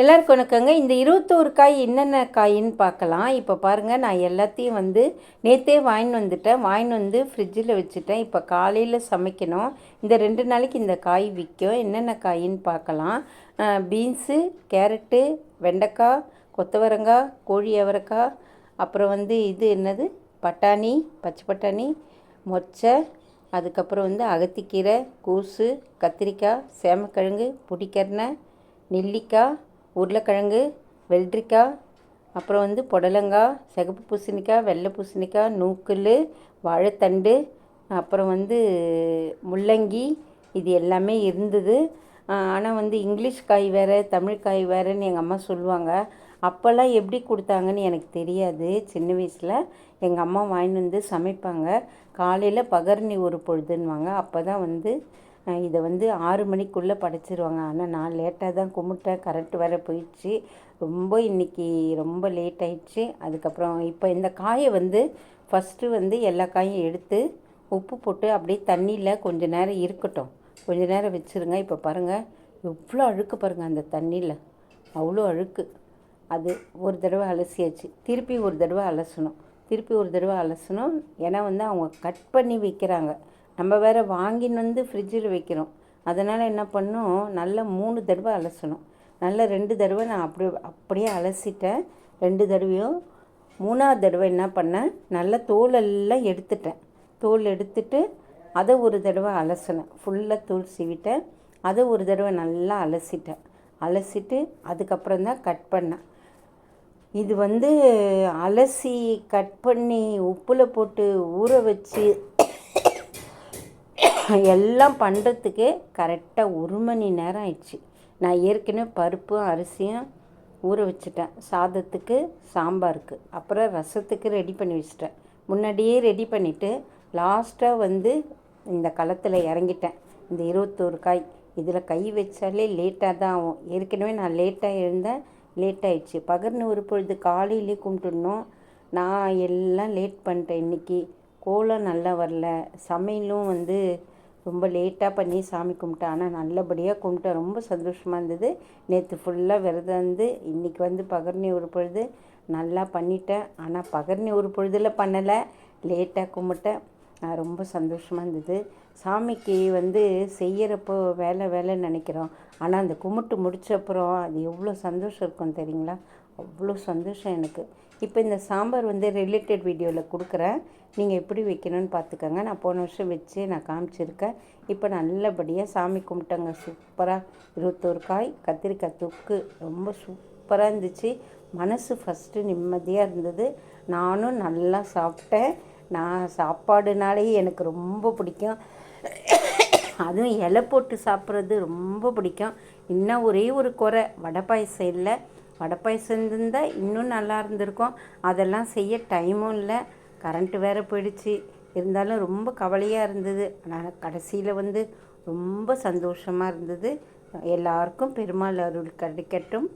எல்லாருக்கும் வணக்கங்க. இந்த இருபத்தோரு காய் என்னென்ன காயின்னு பார்க்கலாம். இப்போ பாருங்கள் நான் எல்லாத்தையும் வந்து நேற்றே வாங்கின்னு வந்துட்டேன். வாங்கின்னு வந்து ஃப்ரிட்ஜில் வச்சுட்டேன். இப்போ காலையில் சமைக்கணும். இந்த ரெண்டு நாளைக்கு இந்த காய் விற்கும். என்னென்ன காயின்னு பார்க்கலாம். பீன்ஸு கேரட்டு வெண்டைக்காய் கொத்தவரங்காய் கோழி அவரைக்காய் அப்புறம் வந்து இது என்னது? பட்டாணி பச்சை பட்டாணி மொச்சை அதுக்கப்புறம் வந்து அகத்திக்கீரை கூசு கத்திரிக்காய் சேமக்கிழங்கு புடிக்கரணை நெல்லிக்காய் உருளைக்கிழங்கு வெள்ளரிக்காய் அப்புறம் வந்து புடலங்காய் சிகப்பு பூசணிக்காய் வெள்ளை பூசணிக்காய் நூக்கல் வாழைத்தண்டு அப்புறம் வந்து முள்ளங்கி இது எல்லாமே இருந்தது. ஆனால் வந்து இங்கிலீஷ் காய் வேறு தமிழ் காய் வேறுன்னு எங்கள் அம்மா சொல்லுவாங்க. அப்போல்லாம் எப்படி கொடுத்தாங்கன்னு எனக்கு தெரியாது. சின்ன வயசில் எங்கள் அம்மா வாங்கிட்டு வந்து சமைப்பாங்க. காலையில் பகர்னி ஒரு பொழுதுன்னுவாங்க. அப்போ தான் வந்து இதை வந்து ஆறு மணிக்குள்ளே படைச்சிருவாங்க. ஆனால் நான் லேட்டாக தான் கும்பிட்டேன். கரண்ட் வேறு போயிடுச்சு. ரொம்ப இன்றைக்கி ரொம்ப லேட் ஆயிடுச்சு. அதுக்கப்புறம் இப்போ இந்த காயை வந்து ஃபஸ்ட்டு வந்து எல்லா காயும் எடுத்து உப்பு போட்டு அப்படியே தண்ணியில் கொஞ்ச நேரம் இருக்கட்டும். கொஞ்ச நேரம் வச்சுருங்க. இப்போ பாருங்கள் எவ்வளோ அழுக்கு பாருங்கள் அந்த தண்ணியில். அவ்வளோ அழுக்கு. அது ஒரு தடவை அலசியாச்சு. திருப்பி ஒரு தடவை அலசணும். திருப்பி ஒரு தடவை அலசணும். ஏன்னா வந்து அவங்க கட் பண்ணி வைக்கிறாங்க. நம்ம வேறு வாங்கின்னு வந்து ஃப்ரிட்ஜில் வைக்கிறோம். அதனால் என்ன பண்ணும்? நல்லா மூணு தடவை அலசணும். நல்லா ரெண்டு தடவை நான் அப்படி அப்படியே அலசிட்டேன். ரெண்டு தடவையும். மூணாவது தடவை என்ன பண்ணேன்? நல்லா தோலெல்லாம் எடுத்துட்டேன். தோல் எடுத்துட்டு அதை ஒரு தடவை அலசினேன். ஃபுல்லாக தோல் சீவிட்டேன். அதை ஒரு தடவை நல்லா அலசிட்டேன். அலசிட்டு அதுக்கப்புறம் தான் கட் பண்ணேன். இது வந்து அலசி கட் பண்ணி உப்பில் போட்டு ஊற வச்சு எல்லாம் பண்ணுறதுக்கே கரெக்டாக ஒரு மணி நேரம் ஆயிடுச்சு. நான் ஏற்கனவே பருப்பும் அரிசியும் ஊற வச்சுட்டேன். சாதத்துக்கு சாம்பாருக்கு. அப்புறம் ரசத்துக்கு ரெடி பண்ணி வச்சிட்டேன். முன்னாடியே ரெடி பண்ணிவிட்டு லாஸ்ட்டாக வந்து இந்த களத்தில் இறங்கிட்டேன். இந்த இருபத்தோரு காய். இதில் கை வச்சாலே லேட்டாக தான் ஆகும். ஏற்கனவே நான் லேட்டாக இருந்தேன் லேட் ஆயிடுச்சு. பகர்னு ஒரு பொழுது காலையிலே கும்பிட்டுடணும். நான் எல்லாம் லேட் பண்ணிட்டேன் இன்றைக்கி கோலம் நல்லா வரல. சமையலும் வந்து ரொம்ப லேட்டாக பண்ணி சாமி கும்பிட்டேன் ஆனால் நல்லபடியாக கும்பிட்டேன் ரொம்ப சந்தோஷமாக இருந்தது. நேற்று ஃபுல்லாக விரதம் இருந்து இன்றைக்கி வந்து பகர்னி ஒரு பொழுது நல்லா பண்ணிட்டேன். ஆனால் பகர்னி ஒரு பொழுதில் பண்ணலை. லேட்டாக கும்பிட்டேன் ரொம்ப சந்தோஷமாக இருந்தது. சாமிக்கு வந்து செய்கிறப்போ வேலை வேலைன்னு நினைக்கிறோம். ஆனால் அந்த கும்பிட்டு முடிச்சப்புறம் அது எவ்வளோ சந்தோஷம் இருக்கும் தெரியுங்களா? அவ்வளோ சந்தோஷம் எனக்கு. இப்போ இந்த சாம்பார் வந்து ரிலேட்டட் வீடியோவில் கொடுக்குறேன். நீங்கள் எப்படி வைக்கணும்னு பார்த்துக்கோங்க. நான் போன வருஷம் வச்சு நான் காமிச்சிருக்கேன். இப்போ நல்லபடியாக சாமி கும்பிட்டேங்க. சூப்பராக இருபத்தோரு காய் கத்திரிக்காய் தொக்கு. ரொம்ப சூப்பராக இருந்துச்சு. மனசு ஃபஸ்ட்டு நிம்மதியாக இருந்தது. நானும் நல்லா சாப்பிட்டேன். நான் சாப்பாடுனாலே எனக்கு ரொம்ப பிடிக்கும். அதுவும் இலை போட்டு சாப்பிட்றது ரொம்ப பிடிக்கும். இன்னும் ஒரே ஒரு குறை. வடை பாயசம் இல்லை. வடை பாயசம் இருந்தால் இன்னும் நல்லா இருந்திருக்கும். அதெல்லாம் செய்ய டைமும் இல்லை. கரண்ட்டு வேறு போயிடுச்சு. இருந்தாலும் ரொம்ப கவலையாக இருந்தது. ஆனால் கடைசியில் வந்து ரொம்ப சந்தோஷமாக இருந்தது. எல்லாருக்கும் பெருமாள் அருள் கிடைக்கட்டும்